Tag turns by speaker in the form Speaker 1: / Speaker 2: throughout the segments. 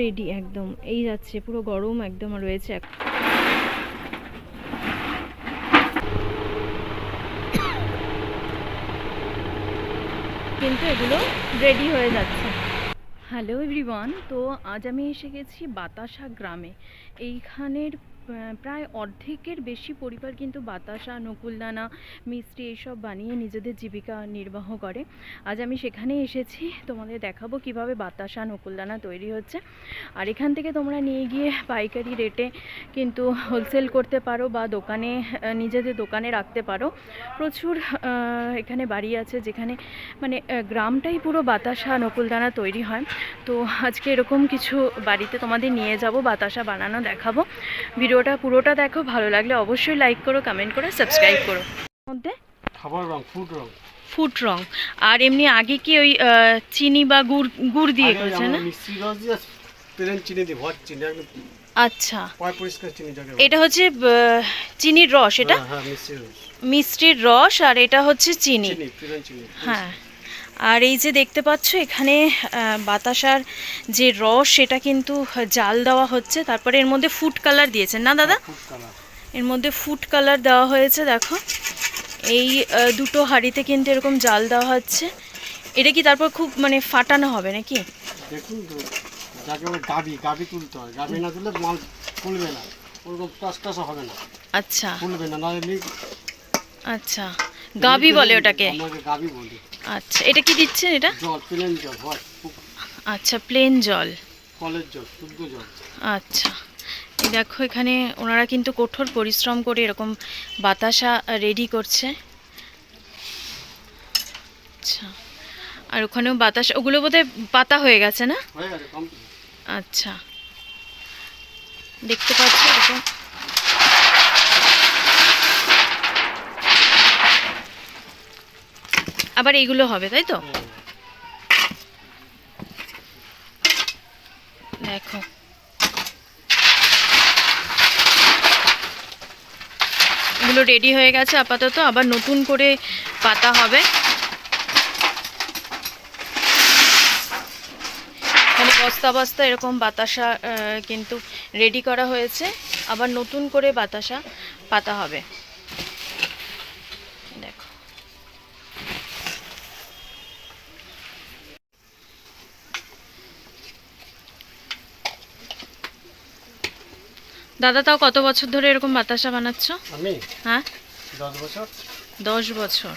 Speaker 1: Ready একদম। এই যাচ্ছে, পুরো গরম একদম রয়েছে কিন্তু এগুলো রেডি হয়ে যাচ্ছে। হ্যালো এভরিওয়ান তো আজ আমি এসে গেছি বাতাসা গ্রামে। এইখানের প্রায় অর্ধেকের বেশি পরিবার কিন্তু বাতাসা নকুলদানা মিষ্টি এইসব বানিয়ে নিজেদের জীবিকা নির্বাহ করে। আজ আমি সেখানে এসেছি, তোমাদের দেখাবো কীভাবে বাতাসা নকুলদানা তৈরি হচ্ছে। আর এখান থেকে তোমরা নিয়ে গিয়ে পাইকারি রেটে কিন্তু হোলসেল করতে পারো বা দোকানে নিজেদের দোকানে রাখতে পারো। প্রচুর এখানে বাড়ি আছে যেখানে মানে গ্রামটাই পুরো বাতাসা নকুলদানা তৈরি হয়। তো আজকে এরকম কিছু বাড়িতে তোমাদের নিয়ে যাব, বাতাসা বানানো দেখাবো। ভিডিওটা পুরোটা দেখো ভালো লাগলে অবশ্যই লাইক করো কমেন্ট করো সাবস্ক্রাইব করো। মধ্যে?
Speaker 2: খাবার রং ফুড রং।
Speaker 1: ফুড রং। আর এমনি আগে কি ওই চিনি বা গুড় গুড় দিয়ে করছে না?
Speaker 2: মিষ্টি রস দিয়ে প্লেন চিনি ভট চিনি একদম
Speaker 1: আচ্ছা।
Speaker 2: পয় পরিষ্কার চিনি যাকে
Speaker 1: এটা হচ্ছে চিনির রস এটা?
Speaker 2: হ্যাঁ, হ্যাঁ মিষ্টি রস।
Speaker 1: মিষ্টির রস আর এটা হচ্ছে চিনি।
Speaker 2: চিনি প্লেন চিনি
Speaker 1: হ্যাঁ। আর এই যে দেখতে পাচ্ছ এখানে বাতাসার যে রস সেটা কিন্তু জাল দেওয়া হচ্ছে। তারপরে এর মধ্যে ফুড কালার দিয়েছেন না দাদা? এর মধ্যে ফুড কালার দেওয়া হয়েছে দেখো। এই দুটো হাঁড়িতে কিন্তু এরকম জাল দেওয়া হচ্ছে। এটা কি তারপর খুব মানে ফাটানো হবে নাকি?
Speaker 2: দেখুন তো যাকে গাবি গাবি তুলতে হয়। গাবি না তুললে মাল ফুলবে না। ওরকম টাস টাসা হবে না।
Speaker 1: আচ্ছা।
Speaker 2: ফুলবে না
Speaker 1: আচ্ছা। গাবি বলে ওটাকে।
Speaker 2: আমাকে গাবি বলি
Speaker 1: আচ্ছা এটা কি দিচ্ছেন এটা?
Speaker 2: জল প্লেন জল হয়
Speaker 1: আচ্ছা প্লেন জল।
Speaker 2: কলের জল শুদ্ধ জল।
Speaker 1: আচ্ছা এই দেখো এখানে ওনারা কিন্তু কঠোর পরিশ্রম করে এরকম বাতাসা রেডি করছে। আচ্ছা আর ওখানেও বাতাস ওগুলো বোধহয় পাতা হয়ে গেছে না? আচ্ছা দেখতে পাচ্ছি এরকম। আবার এইগুলো হবে তাই তো? দেখো। এগুলো রেডি হয়ে গেছে আপাতত আবার নতুন করে পাতা হবে। মানে বস্তা বস্তা এরকম বাতাসা কিন্তু রেডি করা হয়েছে। আবার নতুন করে বাতাসা পাতা হবে দেখো দাদা তাও কত বছর ধরে এরকম বাতাসা বানাচ্ছ?
Speaker 2: আমি?
Speaker 1: হ্যাঁ?
Speaker 2: দশ বছর?
Speaker 1: দশ বছর।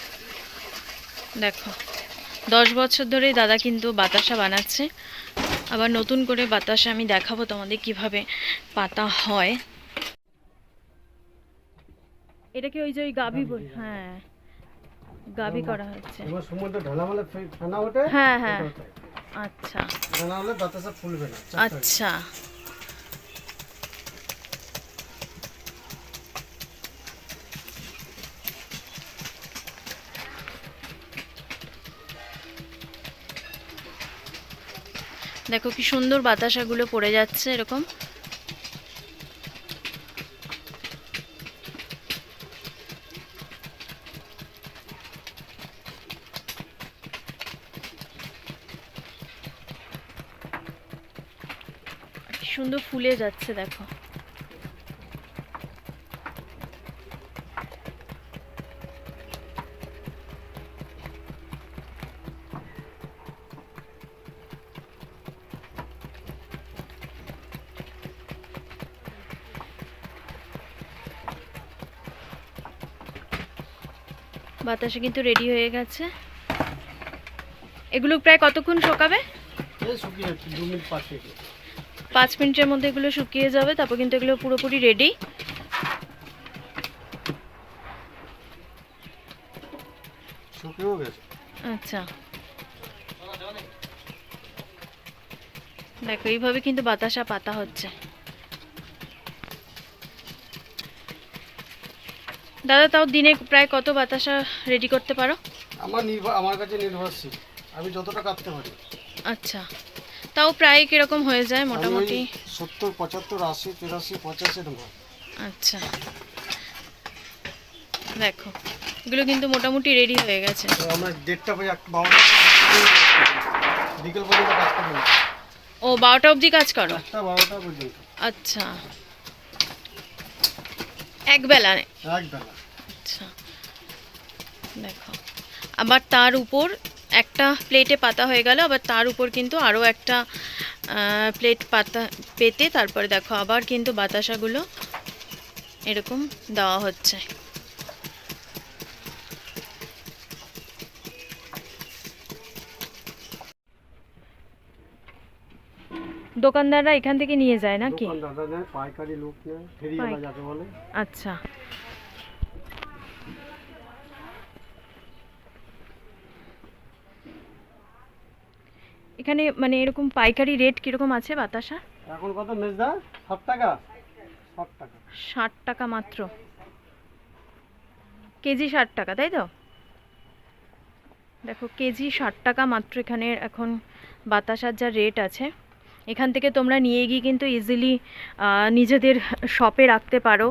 Speaker 1: দেখো দশ বছর ধরেই দাদা কিন্তু বাতাসা বানাচ্ছে। আবার নতুন করে বাতাসা আমি দেখাবো তোমাদের কীভাবে পাতা হয়। এটা কি ওই যে ওই গাবি বল? হ্যাঁ। গাবি করা হচ্ছে।
Speaker 2: এবার সমুদ্র ঢালা মালে ফে- ফেনা ওঠে
Speaker 1: হ্যাঁ, হ্যাঁ। আচ্ছা।
Speaker 2: হলে বাতাসা ফুলবে না
Speaker 1: আচ্ছা। দেখো কি সুন্দর বাতাসাগুলো পড়ে যাচ্ছে এরকম। সুন্দর ফুলে যাচ্ছে দেখো। বাতাসা কিন্তু রেডি হয়ে গেছে। এগুলো প্রায় কতক্ষণ শোকাবে?
Speaker 2: এই শুকিয়ে যাচ্ছে দু মিনিট পাঁচ
Speaker 1: মিনিটের মধ্যে এগুলো শুকিয়ে যাবে তারপর কিন্তু এগুলো পুরোপুরি রেডি আচ্ছা। দেখো এইভাবে কিন্তু বাতাসা পাতা হচ্ছে। দাদা তাও দিনে প্রায় কত বাতাসা রেডি করতে পারো?
Speaker 2: আমার নির্ভর আমার কাছে নির্ভরশীল। আমি যতটা কাটতে পারি।
Speaker 1: আচ্ছা। তাও প্রায় কীরকম হয়ে যায় মোটামুটি?
Speaker 2: সত্তর পঁচাত্তর আশি তিরাশি পঁচাশি এরকম।
Speaker 1: আচ্ছা। দেখো এগুলো কিন্তু মোটামুটি রেডি হয়ে গেছে।
Speaker 2: তো আমরা দেড়টা বাজে একটা বারোটা বিকেল পর্যন্ত কাজ করব। না।
Speaker 1: ও বারোটা অবধি কাজ করো?
Speaker 2: একটা বারোটা পর্যন্ত।
Speaker 1: আচ্ছা। এক বেলা
Speaker 2: একবেলা।
Speaker 1: আচ্ছা দেখো। আবার তার উপর একটা প্লেটে পাতা হয়ে গেল আবার তার উপর কিন্তু আরও একটা প্লেট পাতা পেতে তারপরে দেখো আবার কিন্তু বাতাসাগুলো এরকম দেওয়া হচ্ছে। দোকানদাররা এখান থেকে নিয়ে যায় নাকি?
Speaker 2: পাইকারি লোক
Speaker 1: আচ্ছা। এখানে মানে এরকম পাইকারি রেট কীরকম আছে বাতাসা?
Speaker 2: এখন কত মেজদা ষাট টাকা? ষাট টাকা।
Speaker 1: ষাট টাকা মাত্র। কেজি ষাট টাকা তাই তো? দেখো কেজি ষাট টাকা মাত্র এখানে এখন বাতাসার যা রেট আছে। এখান থেকে তোমরা নিয়ে গিয়ে কিন্তু ইজিলি নিজেদের শপে রাখতে পারো।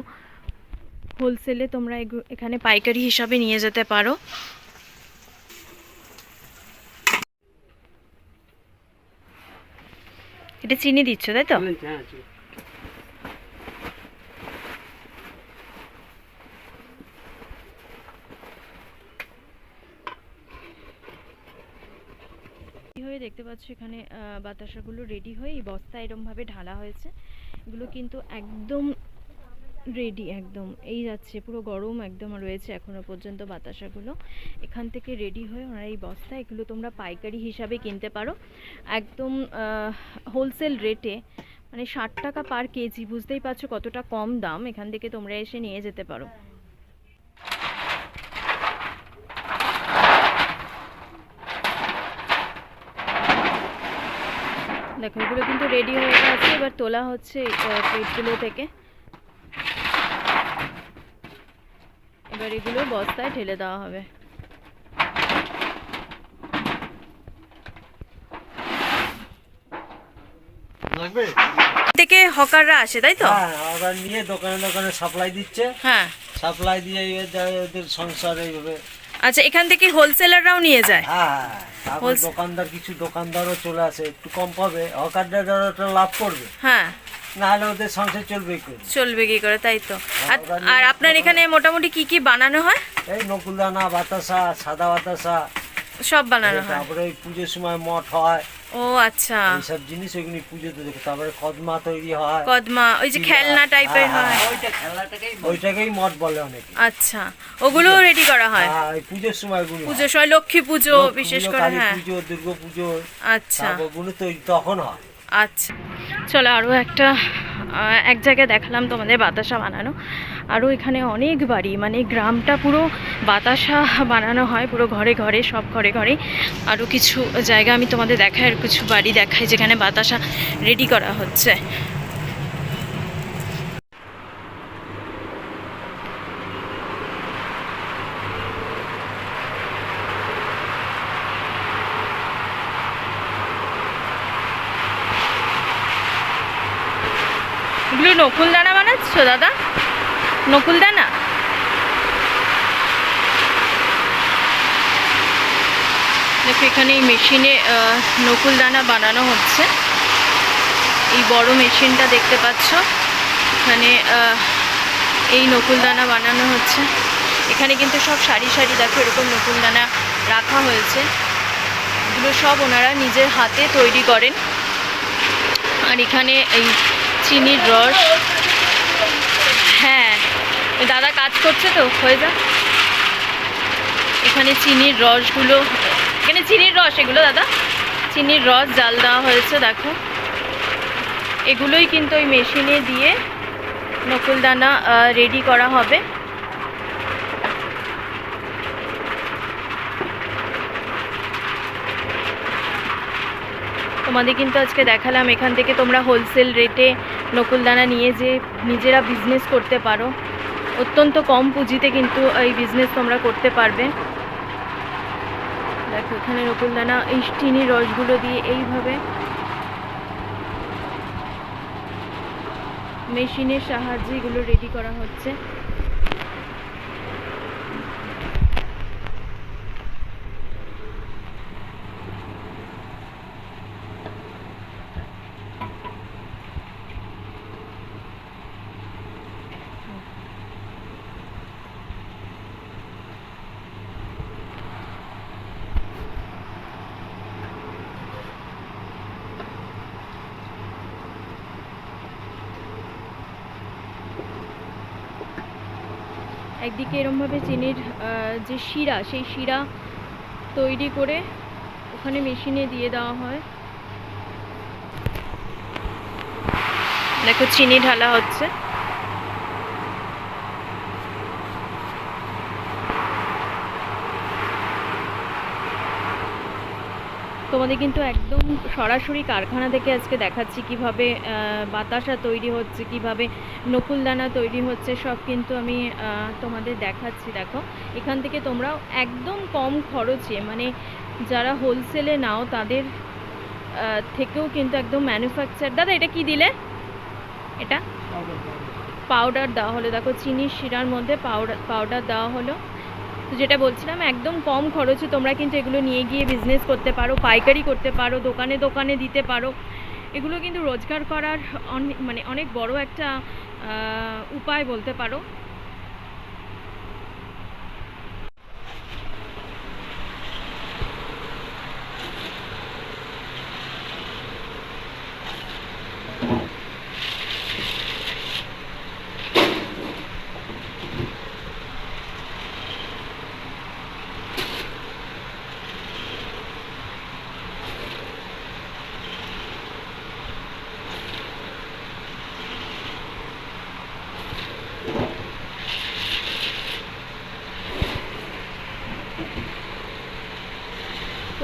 Speaker 1: হোলসেলে তোমরা এখানে পাইকারি হিসাবে নিয়ে যেতে পারো। এটা চিনি দিচ্ছ তাই তো
Speaker 2: হ্যাঁ।
Speaker 1: এইভাবে দেখতে পাচ্ছ এখানে বাতাসাগুলো রেডি হয়ে এই বস্তা এরমভাবে ঢালা হয়েছে এগুলো কিন্তু একদম রেডি, একদম। এই যাচ্ছে, পুরো গরম একদম রয়েছে এখনও পর্যন্ত বাতাসাগুলো। এখান থেকে রেডি হয়ে ওনারা এই বস্তা, এগুলো তোমরা পাইকারি হিসাবে কিনতে পারো। একদম হোলসেল রেটে মানে ষাট টাকা পার কেজি বুঝতেই পারছ কতটা কম দাম, এখান থেকে তোমরা এসে নিয়ে যেতে পারো। দেখো, এগুলো কিন্তু রেডি হয়ে গেছে, এবার তোলা হচ্ছে প্লেটগুলো থেকে। এবার এগুলো বস্তায় ঢেলে দেওয়া হবে। থেকে হকাররা আসে তাই তো?
Speaker 3: হ্যাঁ নিয়ে দোকানে দোকানে সাপ্লাই দিচ্ছে।
Speaker 1: হ্যাঁ।
Speaker 3: সাপ্লাই দিয়ে এদের ওদের সংসার এইভাবে।
Speaker 1: আচ্ছা এখান থেকে হোলসেলাররাও নিয়ে যায়?
Speaker 3: হ্যাঁ হ্যাঁ তারপর দোকানদার কিছু দোকানদারও চলে আসে। একটু কম পাবে। হকারদের ওটা লাভ করবে।
Speaker 1: হ্যাঁ।
Speaker 3: নাহলে ওদের সংসার চলবে কি? করে
Speaker 1: চলবে কি করে তাই তো। আর- আর আপনার এখানে মোটামুটি কি কি বানানো হয়?
Speaker 3: এই নকুলদানা বাতাসা সাদা বাতাসা।
Speaker 1: সব বানানো হয়?
Speaker 3: তারপরে এই পুজোর সময় মঠ হয়।
Speaker 1: ও আচ্ছা।
Speaker 3: এইসব জিনিস ওইগুলি পুজোতে দেখো। তারপরে কদমা তৈরি হয়।
Speaker 1: কদমা ওই যে খেলনা টাইপের
Speaker 3: হ্যাঁ,
Speaker 1: হয়।
Speaker 3: হ্যাঁ, ওইটাকেই মঠ বলে অনেকে।
Speaker 1: আচ্ছা। ওগুলো রেডি করা হয়?
Speaker 3: হ্যাঁ এই পুজোর সময়গুলো
Speaker 1: পুজো সময় লক্ষ্মী পুজো বিশেষ করে হ্যাঁ।
Speaker 3: পুজো দুর্গা পুজো।
Speaker 1: আচ্ছা।
Speaker 3: তারপরগুলো তৈরি তখন হয়।
Speaker 1: আচ্ছা। চলো আরও একটা এক জায়গায় দেখালাম তোমাদের বাতাসা বানানো। আরও এখানে অনেক বাড়ি মানে গ্রামটা পুরো বাতাসা বানানো হয়, পুরো ঘরে ঘরে, সব ঘরে ঘরে। আরও কিছু জায়গা আমি তোমাদের দেখাই, আর কিছু বাড়ি দেখাই যেখানে বাতাসা রেডি করা হচ্ছে। এগুলো নকুল দানা বানাচ্ছ, দাদা? নকুল দানা? দেখো, এখানে এই মেশিনে নকুল দানা বানানো হচ্ছে। এই বড় মেশিনটা দেখতে পাচ্ছ। এখানে এই নকুল দানা বানানো হচ্ছে। এখানে কিন্তু সব সারি সারি, দেখো, এরকম নকুল দানা রাখা হয়েছে। এগুলো সব ওনারা নিজের হাতে তৈরি করেন। আর এখানে এই চিনির রস। হ্যাঁ দাদা কাজ করছে তো, হয়ে যা এখানে চিনির রসগুলো, এখানে চিনির রস, এগুলো দাদা? চিনির রস, জাল দেওয়া হয়েছে, দেখো। এগুলোই কিন্তু ওই মেশিনে দিয়ে নকুলদানা রেডি করা হবে। তোমাদের কিন্তু আজকে দেখালাম। এখান থেকে তোমরা হোলসেল রেটে নকুলদানা নিয়ে যে নিজেরা বিজনেস করতে পারো। অত্যন্ত কম পুঁজিতে কিন্তু এই বিজনেস তোমরা করতে পারবে। দেখো, এখানে নকুলদানা এই চিনির রসগুলো দিয়ে এইভাবে মেশিনের সাহায্যে এগুলো রেডি করা হচ্ছে। একদিকে এরমভাবে চিনির যে শিরা, সেই শিরা তৈরি করে ওখানে মেশিনে দিয়ে দেওয়া হয়। দেখো, চিনি ঢালা হচ্ছে। তোমাদের কিন্তু একদম সরাসরি কারখানা থেকে আজকে দেখাচ্ছি কীভাবে বাতাসা তৈরি হচ্ছে কীভাবে নকুলদানা তৈরি হচ্ছে সব কিন্তু আমি তোমাদের দেখাচ্ছি দেখো। এখান থেকে তোমরাও একদম কম খরচে মানে যারা হোলসেলে নাও তাদের থেকেও কিন্তু একদম ম্যানুফ্যাকচার দাদা এটা কি দিলে? এটা? পাউডার দেওয়া হলো। দেখো চিনির শিরার মধ্যে পাউডার পাউডার দেওয়া হলো। তো যেটা বলছিলাম, একদম কম খরচে তোমরা কিন্তু এগুলো নিয়ে গিয়ে বিজনেস করতে পারো, পাইকারি করতে পারো, দোকানে দোকানে দিতে পারো। এগুলো কিন্তু রোজগার করার মানে অনেক বড় একটা উপায় বলতে পারো।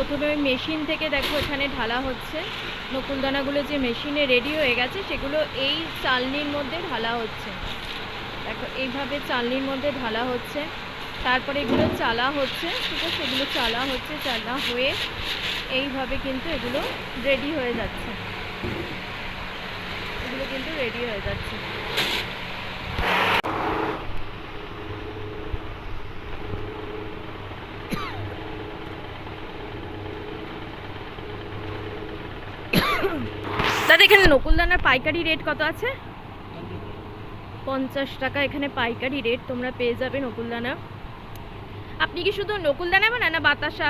Speaker 1: প্রথমে মেশিন থেকে দেখো এখানে ঢালা হচ্ছে। নকুলদানাগুলো যে মেশিনে রেডি হয়ে গেছে, সেগুলো এই চালনির মধ্যে ঢালা হচ্ছে। দেখো, এইভাবে চালনির মধ্যে ঢালা হচ্ছে। তারপরে এগুলো চালা হচ্ছে, ঠিক আছে? এগুলো চালা হচ্ছে, চালা হয়ে এইভাবে কিন্তু এগুলো রেডি হয়ে যাচ্ছে। এগুলো কিন্তু রেডি হয়ে যাচ্ছে দাদা এখানে নকুলদানার পাইকারি রেট কত আছে? পঞ্চাশ টাকা এখানে পাইকারি রেট তোমরা পেয়ে যাবে নকুলদানা আপনি কি শুধু নকুলদানা বানান না বাতাসা?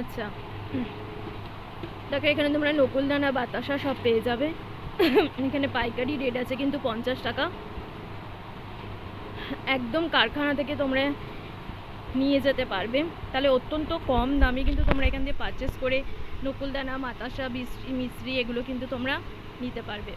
Speaker 1: আচ্ছা। দেখো, এখানে তোমরা নকুলদানা, বাতাসা সব পেয়ে যাবে। এখানে পাইকারি রেট আছে কিন্তু পঞ্চাশ টাকা। একদম কারখানা থেকে তোমরা নিয়ে যেতে পারবে। তাহলে অত্যন্ত কম দামে কিন্তু তোমরা এখান দিয়ে পারচেস করে নকুলদানা মাতাসা মিশ্রি এগুলো কিন্তু তোমরা নিতে পারবে।